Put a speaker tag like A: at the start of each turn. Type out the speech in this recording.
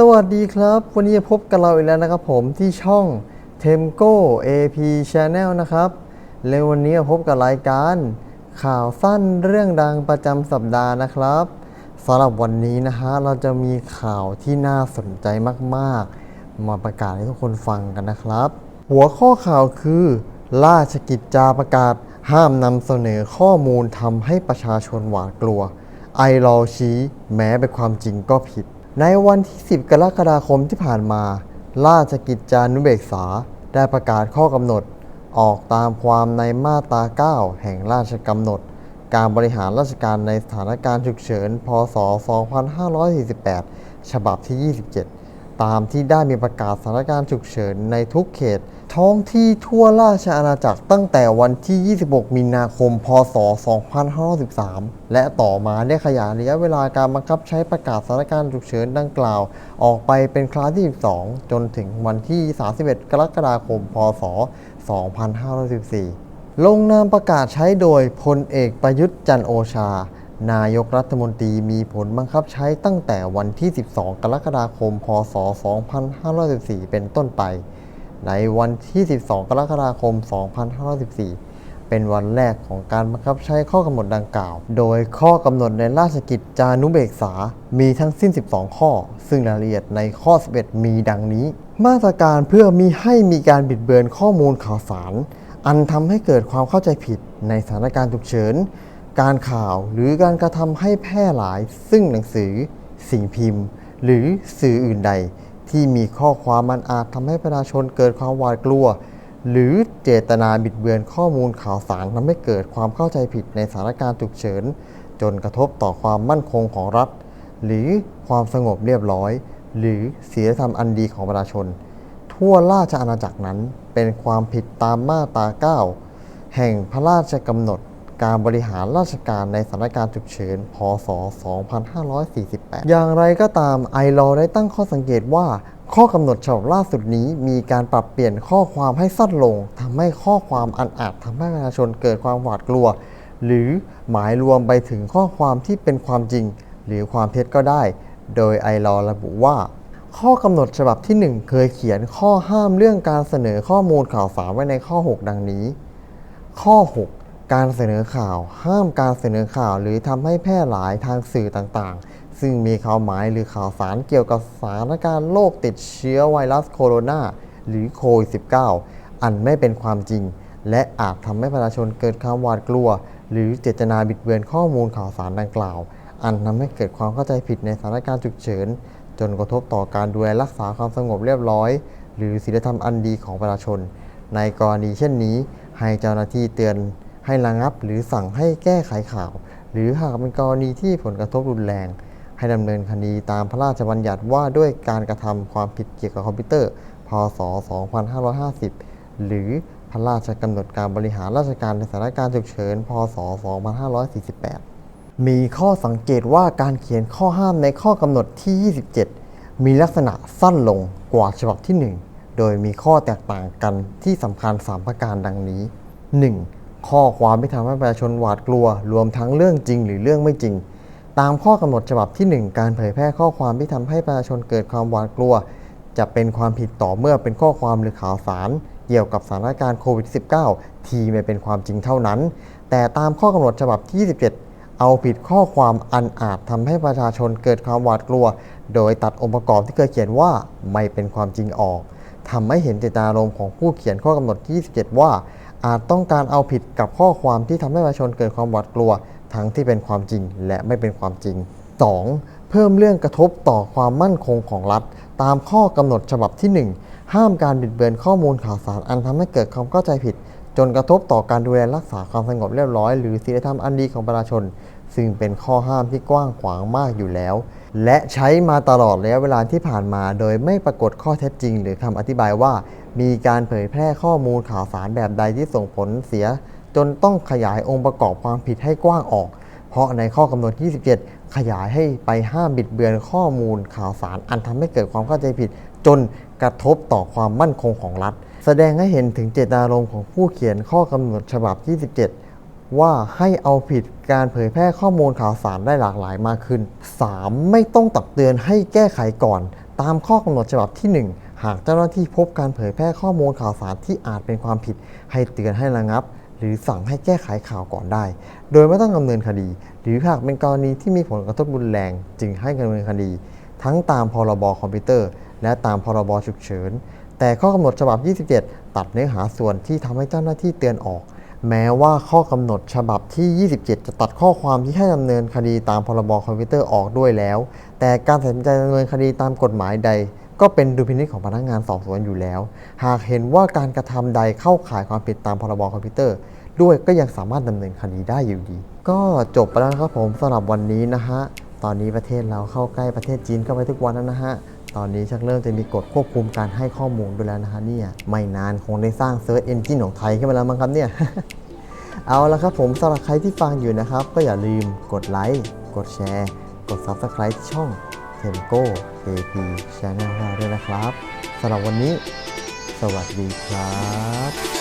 A: สวัสดีครับ วันนี้พบกับเราอีกแล้วนะครับผมที่ช่อง Temco AP Channel นะครับในวันนี้พบกับรายการ ข่าวสั้นเรื่องดังประจำสัปดาห์นะครับสำหรับวันนี้นะฮะเราจะมีข่าวที่น่าสนใจมากๆ มาประกาศให้ทุกคนฟังกันนะครับ หัวข้อข่าวคือ ราชกิจจาประกาศห้ามนำเสนอข้อมูลทำให้ประชาชนหวาดกลัว ไอรอชี้แม้เป็นความจริงก็ผิด ในวันที่ 10 กรกฎาคมที่ผ่านมา ราชกิจจานุเบกษาได้ประกาศข้อกำหนด ออกตามความในมาตรา 9 แห่งราชกำหนด การบริหารราชการในสถานการณ์ฉุกเฉิน พศ 2548 ฉบับที่ 27 ตามที่ได้มีประกาศสถานการณ์ฉุกเฉินในทุกเขต ท้องที่ทั่วราชอาณาจักรตั้งแต่วันที่ 26 มีนาคม พศ 2513 และต่อมาได้ขยายระยะเวลาการบังคับใช้ประกาศสถานการณ์ฉุกเฉินดังกล่าว ออกไปเป็นครั้งที่ 12 จนถึงวันที่ 31 กรกฎาคม พศ 2514 ลงนามประกาศใช้โดยพลเอกประยุทธ์จันโอชา นายกรัฐมนตรีมีผลบังคับใช้ตั้งแต่วันที่ 12 กรกฎาคม พศ 2514 เป็นต้นไป ในวันที่ 12 กรกฎาคม 2514 เป็นวันแรกของการบังคับใช้ข้อกำหนดดังกล่าว โดยข้อกำหนดในราชกิจจานุเบกษา มีทั้งสิ้น 12 ข้อ ซึ่งรายละเอียดในข้อ 11 มีดังนี้ มาตรการเพื่อมีให้มีการบิดเบือนข้อมูลข่าวสาร อันทำให้เกิดความเข้าใจผิดในสถานการณ์ฉุกเฉิน การข่าวหรือการกระทำให้แพร่หลาย ซึ่งหนังสือ สิ่งพิมพ์ หรือสื่ออื่นใด ที่มีข้อความมันอาจทำให้ประชาชนเกิดความหวาดกลัว หรือเจตนาบิดเบือนข้อมูลข่าวสารทำให้เกิดความเข้าใจผิดในสถานการณ์ฉุกเฉิน จนกระทบต่อความมั่นคงของรัฐ หรือความสงบเรียบร้อย หรือศีลธรรมอันดีของประชาชน ทั่วราชอาณาจักรนั้นเป็นความผิดตามมาตรา 9 แห่งพระราชกำหนด การบริหารราชการในสถานการณ์ฉุกเฉิน พศ 2548 อย่างไรก็ตามไอรอได้ตั้งข้อสังเกตว่า ข้อกำหนดฉบับล่าสุดนี้มีการปรับเปลี่ยนข้อความให้สั้นลงทำให้ข้อความอันอาจทำให้ประชาชนเกิดความหวาดกลัว หรือหมายรวมไปถึงข้อความที่เป็นความจริง หรือความเท็จก็ได้ โดยไอรอระบุว่าข้อกำหนดฉบับที่ 1 เคยเขียนข้อห้ามเรื่องการเสนอข้อมูลข่าวสารไว้ในข้อ 6 ดังนี้ ข้อ6 การเสนอข่าวห้ามการเสนอข่าวหรือทำให้แพร่หลายทางสื่อต่างๆ ซึ่งมีข่าวหมายหรือข่าวสารเกี่ยวกับสถานการณ์โรคติดเชื้อไวรัสโคโรนาหรือโควิด -19 อันไม่เป็นความจริง และอาจทำให้ประชาชนเกิดความหวาดกลัว หรือเจตนาบิดเบือนข้อมูลข่าวสารดังกล่าว อันทำให้เกิดความเข้าใจผิดในสถานการณ์ฉุกเฉิน จนกระทบต่อการดูแลรักษาความสงบเรียบร้อย หรือศีลธรรมอันดีของประชาชน ในกรณีเช่นนี้ ให้เจ้าหน้าที่เตือน ให้ระงับหรือสั่งให้แก้ไขข่าว หรือหากเป็นกรณีที่ผลกระทบรุนแรง ให้ดำเนินคดีตามพระราชบัญญัติว่าด้วยการกระทำความผิดเกี่ยวกับคอมพิวเตอร์ พศ 2550 หรือพระราชกำหนดการบริหารราชการในสถานการณ์ฉุกเฉิน พศ 2548 มีข้อสังเกตว่าการเขียนข้อห้ามในข้อกำหนดที่ 27 มีลักษณะสั้นลงกว่าฉบับที่ 1 โดยมีข้อแตกต่างกันที่สำคัญ 3 ประการดังนี้ 1. ข้อความที่ทำให้ประชาชนหวาดกลัว รวมทั้งเรื่องจริงหรือเรื่องไม่จริง ตามข้อกำหนดฉบับที่ 1 การเผยแพร่ข้อความที่ทำให้ประชาชนเกิดความหวาดกลัว จะเป็นความผิดต่อเมื่อเป็นข้อความหรือข่าวสาร เกี่ยวกับสถานการณ์โควิด -19 ที่ไม่เป็นความจริงเท่านั้น แต่ตามข้อกำหนดฉบับที่ 27 เอาผิดข้อความอันอาจทำให้ประชาชนเกิดความหวาดกลัว โดยตัดองค์ประกอบที่เคยเขียนว่าไม่เป็นความจริงออกทำให้เห็นเจตนารมณ์ของผู้เขียนข้อกำหนดที่27 ว่า อาจต้องการเอาผิดกับข้อความที่ทำให้ประชาชนเกิดความหวาดกลัว ทั้งที่เป็นความจริงและไม่เป็นความจริง 2. เพิ่มเรื่องกระทบต่อความมั่นคงของรัฐ ตามข้อกำหนดฉบับที่ 1 ห้ามการบิดเบือนข้อมูลข่าวสารอันทำให้เกิดความเข้าใจผิด จนกระทบต่อการดูแลรักษาความสงบเรียบร้อย หรือศีลธรรมอันดีของประชาชน ซึ่งเป็นข้อห้ามที่กว้างขวางมากอยู่แล้ว และใช้มาตลอดระยะเวลาที่ผ่านมา โดยไม่ปรากฏข้อเท็จจริง หรือคำอธิบายว่า มีการเผยแพร่ข้อมูลข่าวสารแบบใดที่ส่งผลเสีย จนต้องขยายองค์ประกอบความผิดให้กว้างออก เพราะในข้อกำหนด 27 ขยายให้ไปห้ามบิดเบือนข้อมูลข่าวสารอันทำให้เกิดความเข้าใจผิด จนกระทบต่อความมั่นคงของรัฐ แสดงให้เห็นถึงเจตนารมณ์ของผู้เขียนข้อกำหนดฉบับ 27 ว่าให้เอาผิดการเผยแพร่ข้อมูลข่าวสารได้หลากหลายมากขึ้น 3. ไม่ต้องตักเตือนให้แก้ไขก่อน ตามข้อกำหนดฉบับที่ 1 หากเจ้าหน้าที่พบการเผยแพร่ข้อมูลข่าวสารที่อาจเป็นความผิด ให้เตือนให้ระงับ หรือสั่งให้แก้ไขข่าวก่อนได้ โดยไม่ต้องดำเนินคดี หรือหากเป็นกรณีที่มีผลกระทบรุนแรง จึงให้ดำเนินคดี ทั้งตามพรบคอมพิวเตอร์ และตามพรบฉุกเฉิน แต่ข้อกำหนดฉบับ 27 ตัดเนื้อหาส่วนที่ทำให้เจ้าหน้าที่เตือนออก แม้ว่าข้อกำหนดฉบับที่ 27 จะตัดข้อความที่ให้ดำเนินคดีตามพรบคอมพิวเตอร์ออกด้วยแล้ว แต่การตัดสินใจดำเนินคดีตามกฎหมายใด ก็เป็นดุลพินิจของพนักงานสอบสวนอยู่แล้ว หากเห็นว่าการกระทำใดเข้าข่ายความผิดตามพรบคอมพิวเตอร์ ด้วยก็ยังสามารถดำเนินคดีได้อยู่ดี ก็จบไปแล้วนะครับผมสำหรับวันนี้นะฮะตอนนี้ประเทศเราเข้าใกล้ประเทศจีนเข้าไปทุกวันแล้วนะฮะ ตอนนี้ชักเริ่มจะมีกฎควบคุมการให้ข้อมูลดูแล้วนะฮะเนี่ยไม่นานคงได้สร้างเซิร์ชเอนจินของไทยขึ้นมาแล้วมั้งครับเนี่ยเอาละครับผมสำหรับใครที่ฟังอยู่นะครับ ก็อย่าลืมกดไลค์กดแชร์ กด Subscribe ช่องเทมโก้ AP Channel ของเราด้วยนะครับสำหรับวันนี้ สวัสดีครับ